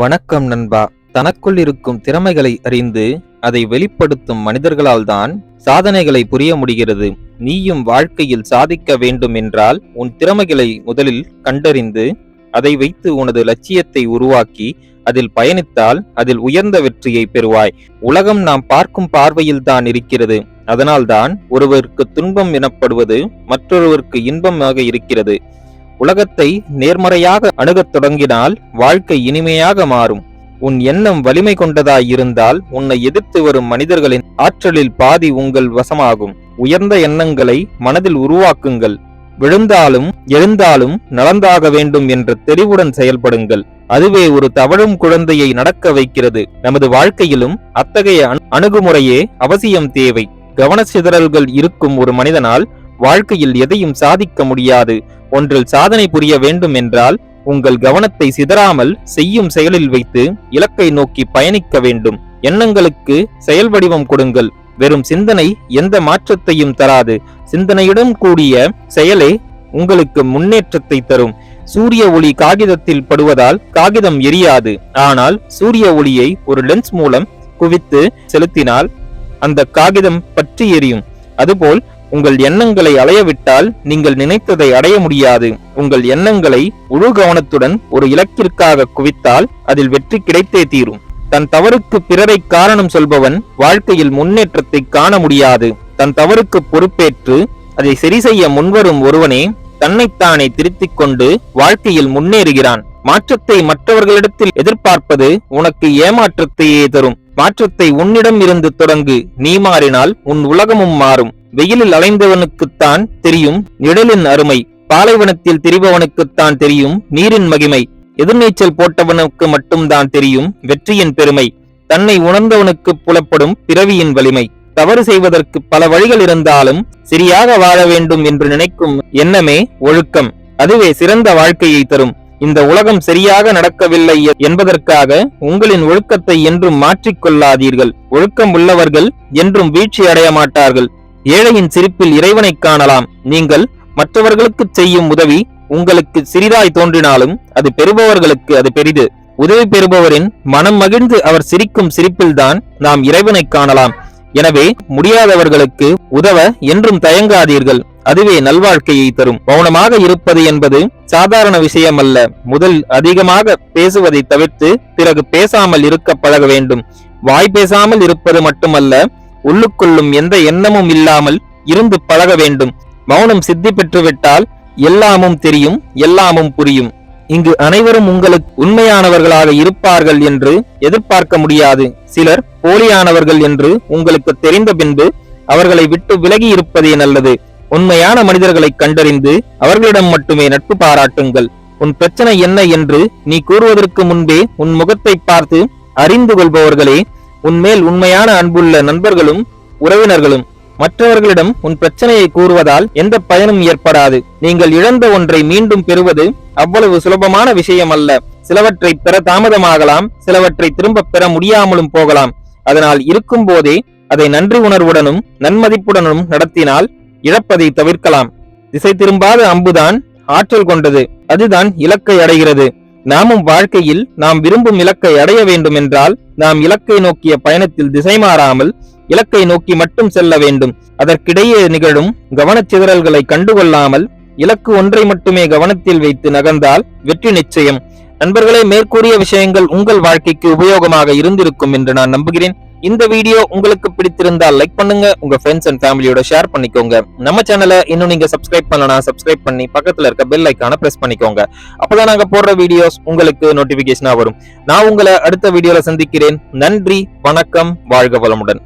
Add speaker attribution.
Speaker 1: வணக்கம் நண்பா. தனக்குள் இருக்கும் திறமைகளை அறிந்து அதை வெளிப்படுத்தும் மனிதர்களால் தான் சாதனைகளை புரிய முடிகிறது. நீயும் வாழ்க்கையில் சாதிக்க வேண்டும் என்றால் உன் திறமைகளை முதலில் கண்டறிந்து அதை வைத்து உனது லட்சியத்தை உருவாக்கி அதில் பயணித்தால் அதில் உயர்ந்த வெற்றியை பெறுவாய். உலகம் நாம் பார்க்கும் பார்வையில் தான் இருக்கிறது. அதனால்தான் ஒருவருக்கு துன்பம் எனப்படுவது மற்றொருவருக்கு இன்பமாக இருக்கிறது. உலகத்தை நேர்மறையாக அணுகத் தொடங்கினால் வாழ்க்கை இனிமையாக மாறும். உன் எண்ணம் வலிமை கொண்டதாயிருந்தால் உன்னை எதிர்த்து வரும் மனிதர்களின் ஆற்றலில் பாதி உங்கள் வசமாகும். உயர்ந்த எண்ணங்களை மனதில் உருவாக்குங்கள். விழுந்தாலும் எழுந்தாலும் நலந்தாக வேண்டும் என்ற தெளிவுடன் செயல்படுங்கள். அதுவே ஒரு தவழும் குழந்தையை நடக்க வைக்கிறது. நமது வாழ்க்கையிலும் அத்தகைய அணுகுமுறையே அவசியம் தேவை. கவனச்சிதறல்கள் இருக்கும் ஒரு மனிதனால் வாழ்க்கையில் எதையும் சாதிக்க முடியாது. ஒன்றில் சாதனை புரிய வேண்டும் என்றால் உங்கள் கவனத்தை சிதறாமல் செய்யும் செயலில் வைத்து இலக்கை நோக்கி பயணிக்க வேண்டும். எண்ணங்களுக்கு செயல் வடிவம் கொடுங்கள். வெறும் சிந்தனை எந்த மாற்றத்தையும் தராது. சிந்தனையுடன் கூடிய செயலே உங்களுக்கு முன்னேற்றத்தை தரும். சூரிய ஒளி காகிதத்தில் படுவதால் காகிதம் எரியாது. ஆனால் சூரிய ஒளியை ஒரு லென்ஸ் மூலம் குவித்து செலுத்தினால் அந்த காகிதம் பற்றி எரியும். அதுபோல் உங்கள் எண்ணங்களை அலையவிட்டால் நீங்கள் நினைத்ததை அடைய முடியாது. உங்கள் எண்ணங்களை முழு கவனத்துடன் ஒரு இலக்கிற்காக குவித்தால் அதில் வெற்றி கிடைத்தே தீரும். தன் தவறுக்கு பிறரை காரணம் சொல்பவன் வாழ்க்கையில் முன்னேற்றத்தை காண முடியாது. தன் தவறுக்கு பொறுப்பேற்று அதை சரி செய்ய முன்வரும் ஒருவனே தன்னைத்தானே திருத்திக் கொண்டு வாழ்க்கையில் முன்னேறுகிறான். மாற்றத்தை மற்றவர்களிடத்தில் எதிர்பார்ப்பது உனக்கு ஏமாற்றத்தையே தரும். மாற்றத்தை உன்னிடம் இருந்து தொடங்கு. நீ மாறினால் உன் உலகமும் மாறும். வெயிலில் அலைந்தவனுக்குத்தான் தெரியும். நிழலின் அருமை பாலைவனத்தில் திரிபவனுக்குத்தான் தெரியும். நீரின் மகிமை எதிர்நீச்சல் போட்டவனுக்கு மட்டும்தான் தெரியும். வெற்றியின் பெருமை தன்னை உணர்ந்தவனுக்கு புலப்படும் பிறவியின் வலிமை. தவறு செய்வதற்கு பல வழிகள் இருந்தாலும் சரியாக வாழ வேண்டும் என்று நினைக்கும் எண்ணமே ஒழுக்கம். அதுவே சிறந்த வாழ்க்கையை தரும். இந்த உலகம் சரியாக நடக்கவில்லை என்பதற்காக உங்களின் ஒழுக்கத்தை என்றும் மாற்றிக்கொள்ளாதீர்கள் ஒழுக்கம் உள்ளவர்கள் என்றும் வீழ்ச்சி அடைய மாட்டார்கள். ஏழையின் சிரிப்பில் இறைவனை காணலாம். நீங்கள் மற்றவர்களுக்கு செய்யும் உதவி உங்களுக்கு சிறிதாய் தோன்றினாலும் அது பெறுபவர்களுக்கு அது பெரிது. உதவி பெறுபவரின் மனம் மகிழ்ந்து அவர் சிரிக்கும் சிரிப்பில்தான் நாம் இறைவனை காணலாம். எனவே முடியாதவர்களுக்கு உதவ என்றும் தயங்காதீர்கள். அதுவே நல்வாழ்க்கையை தரும். மௌனமாக இருப்பது என்பது சாதாரண விஷயம் அல்ல முதல் அதிகமாக பேசுவதை தவிர்த்து பிறகு பேசாமல் இருக்க பழக வேண்டும். வாய் பேசாமல் இருப்பது மட்டுமல்ல உள்ளுக்குள்ளும் எந்த எண்ணமும் இல்லாமல் இருந்து பழக வேண்டும். மௌனம் சித்தி பெற்றுவிட்டால் எல்லாமும் தெரியும் எல்லாமும் புரியும். இங்கு அனைவரும் உங்களுக்கு உண்மையானவர்களாக இருப்பார்கள் என்று எதிர்பார்க்க முடியாது. சிலர் போலியானவர்கள் என்று உங்களுக்கு தெரிந்த பின்பு அவர்களை விட்டு விலகி இருப்பதே நல்லது. உண்மையான மனிதர்களை கண்டறிந்து அவர்களிடம் மட்டுமே நட்பு பாராட்டுங்கள். உன் பிரச்சனை என்ன என்று நீ கூறுவதற்கு முன்பே உன் முகத்தை பார்த்து அறிந்து கொள்பவர்களே உன்மேல் உண்மையான அன்புள்ள நண்பர்களும் உறவினர்களும் மற்றவர்களிடம் உன் பிரச்சனையை கூறுவதால் எந்த பயனும் ஏற்படாது. நீங்கள் இழந்த ஒன்றை மீண்டும் பெறுவது அவ்வளவு சுலபமான விஷயம் அல்ல சிலவற்றை பெற தாமதமாகலாம் சிலவற்றை திரும்ப பெற முடியாமலும் போகலாம். அதனால் இருக்கும் போதே அதை நன்றி உணர்வுடனும் நன்மதிப்புடனும் நடத்தினால் இழப்பதை தவிர்க்கலாம். திசை திரும்பாத அம்புதான் ஆற்றல் கொண்டது. அதுதான் இலக்கை அடைகிறது. நாமும் வாழ்க்கையில் நாம் விரும்பும் இலக்கை அடைய வேண்டும் என்றால் நாம் இலக்கை நோக்கிய பயணத்தில் திசை மாறாமல் இலக்கை நோக்கி மட்டும் செல்ல வேண்டும். அதற்கிடையே நிகழும் கவனச்சிதறல்களை கண்டுகொள்ளாமல் இலக்கு ஒன்றை மட்டுமே கவனத்தில் வைத்து நகர்ந்தால் வெற்றி நிச்சயம். நண்பர்களே மேற்கூறிய விஷயங்கள் உங்கள் வாழ்க்கைக்கு உபயோகமாக இருந்திருக்கும் என்று நான் நம்புகிறேன். இந்த வீடியோ உங்களுக்கு பிடித்திருந்தால் லைக் பண்ணுங்க உங்க ஃப்ரெண்ட்ஸ் அண்ட் ஃபேமிலியோட ஷேர் பண்ணிக்கோங்க. நம்ம சேனலை இன்னும் நீங்க சப்ஸ்கிரைப் பண்ணலாம் சப்ஸ்கிரைப் பண்ணி பக்கத்துல இருக்க பெல் ஐக்கான பிரஸ் பண்ணிக்கோங்க. அப்பதான் நாங்க போடுற வீடியோஸ் உங்களுக்கு நோட்டிபிகேஷனா வரும். நான் உங்களை அடுத்த வீடியோல சந்திக்கிறேன். நன்றி வணக்கம் வாழ்க வளமுடன்.